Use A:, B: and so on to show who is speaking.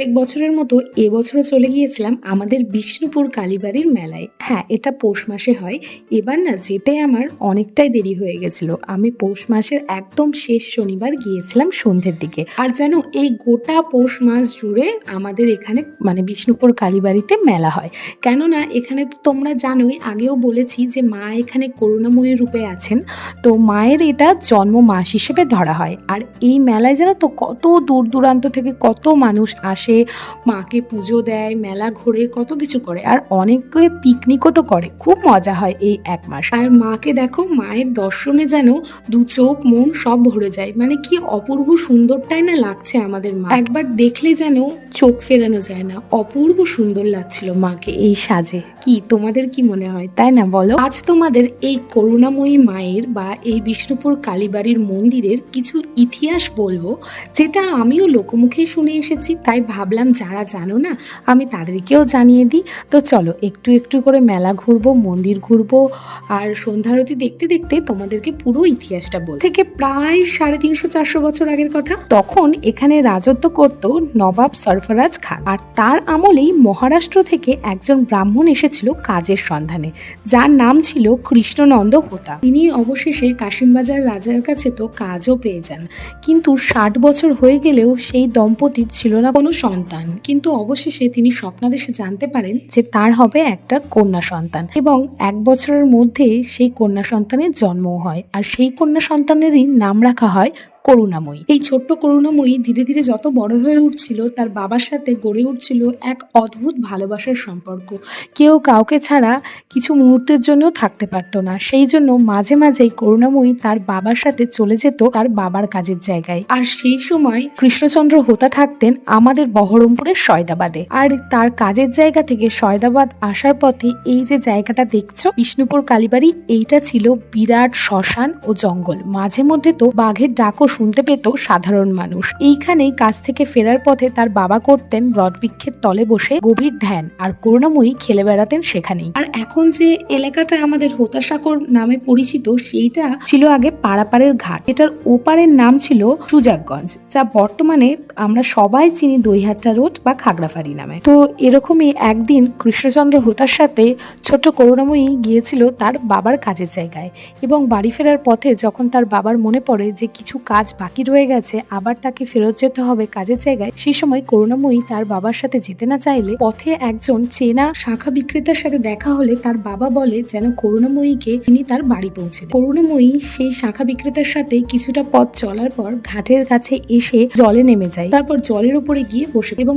A: প্রত্যেক বছরের মতো এবছরও চলে গিয়েছিলাম আমাদের বিষ্ণুপুর কালীবাড়ির মেলায়। হ্যাঁ এটা পৌষ মাসে হয়। এবার না যেতে আমার অনেকটাই দেরি হয়ে গেছিল। আমি পৌষ মাসের একদম শেষ শনিবার গিয়েছিলাম সন্ধ্যের দিকে। আর যেন এই গোটা পৌষ মাস জুড়ে আমাদের এখানে মানে বিষ্ণুপুর কালীবাড়িতে মেলা হয়। কেননা এখানে তো তোমরা জানোই, আগেও বলেছি যে মা এখানে করুণাময়ী রূপে আছেন। তো মায়ের এটা জন্ম মাস হিসেবে ধরা হয়। আর এই মেলায় যেন তো কত দূর দূরান্ত থেকে কত মানুষ আসে মাকে পুজো দেয়, মেলা ঘোরে, কত কিছু করে। আর অনেকে পিকনিকও তো করে, খুব মজা হয় এই এক মাস। আর মাকে দেখো, মায়ের দর্শনে যেন দু চোখ, মন সব ভরে যায়। মানে কি অপূর্ব সুন্দরটাই না লাগছে আমাদের মা। একবার দেখলে যেন চোখ ফেরানো যায় না। অপূর্ব সুন্দর লাগছিল মাকে এই সাজে। কি, তোমাদের কি মনে হয়, তাই না বলো? আজ তোমাদের এই করুণাময়ী মায়ের বা এই বিষ্ণুপুর কালীবাড়ির মন্দিরের কিছু ইতিহাস বলব, যেটা আমিও লোকমুখে শুনে এসেছি, তাই ভাবলাম যারা জানো না, আমি তাদেরকেও জানিয়ে দিই। তো চলো, একটু একটু করে মেলা ঘুরবো, মন্দির ঘুরবো, আর সন্ধ্যারতি দেখতে দেখতে তোমাদেরকে পুরো ইতিহাসটা বল। থেকে প্রায় সাড়ে তিনশো চারশো বছর আগের কথা, তখন এখানে রাজত্ব করত নবাব সরফরাজ খান। আর তার আমলেই মহারাষ্ট্র থেকে একজন ব্রাহ্মণ এসেছিল কাজের সন্ধানে, যার নাম ছিল কৃষ্ণনন্দ হোতা। তিনি অবশেষে কাশিমবাজার রাজার কাছে তো কাজও পেয়ে যান। কিন্তু ষাট বছর হয়ে গেলেও সেই দম্পতির ছিল না কোনো সন্তান। কিন্তু অবশেষে তিনি স্বপ্নাদেশে জানতে পারেন যে তার হবে একটা কন্যা সন্তান এবং এক বছরের মধ্যে সেই কন্যা সন্তানের জন্মও হয়। আর সেই কন্যা সন্তানেরই নাম রাখা হয় করুণাময়ী। এই ছোট্ট করুণাময়ী ধীরে ধীরে যত বড় হয়ে উঠছিল, তার বাবার সাথে গড়ে উঠছিল এক অদ্ভুত ভালোবাসার সম্পর্ক। কেউ কাউকে ছাড়া কিছু মুহূর্তের জন্য থাকতে পারতো না। সেই জন্য মাঝে মাঝেই করুণাময়ী তার বাবার সাথে চলে যেত তার বাবার কাজের জায়গায়। আর সেই সময় কৃষ্ণচন্দ্র হোতা থাকতেন আমাদের বহরমপুরের সয়দাবাদে। আর তার কাজের জায়গা থেকে সয়দাবাদ আসার পথে এই যে জায়গাটা দেখছ, বিষ্ণুপুর কালীবাড়ি, এইটা ছিল বিরাট শ্মশান ও জঙ্গল। মাঝে মধ্যে তো বাঘের ডাকও শুনতে পেত সাধারণ মানুষ। এইখানেই কাজ থেকে ফেরার পথে তার বাবা করতেন বটবৃক্ষের তলে বসে গভীর ধ্যান আর করুণাময়ী খেলে বেড়াতেন সেখানেই। আর এখন যে এলাকাটা আমাদের হোতাসাগর নামে পরিচিত, সেইটা ছিল আগে পাড়াপাড়ের ঘাট। এটার ওপারের নাম ছিল সুজাকগঞ্জ যা বর্তমানে আমরা সবাই চিনি দইহাট্টা রোড বা খাগড়াফাড়ি নামে। তো এরকমই একদিন কৃষ্ণচন্দ্র হোতার সাথে ছোট করুণাময়ী গিয়েছিল তার বাবার কাজের জায়গায় এবং বাড়ি ফেরার পথে যখন তার বাবার মনে পড়ে যে কিছু কাজ বাকি রয়ে গেছে, আবার তাকে ফেরত যেতে হবে কাজের জায়গায়। সে সময় করুণাময়ী তার বাবার সাথে যেতে না চাইলে পথে একজন চেনা শাখা বিক্রেতার সাথে দেখা হলে তার বাবা বলে যেন করুণাময়ীকে তিনি তার বাড়ি পৌঁছে করুণাময়ী সেই শাখা বিক্রেতার সাথে কিছুটা পথ চলার পর ঘাটের কাছে এসে জলে নেমে যায়। তারপর জলের উপরে গিয়ে বসে এবং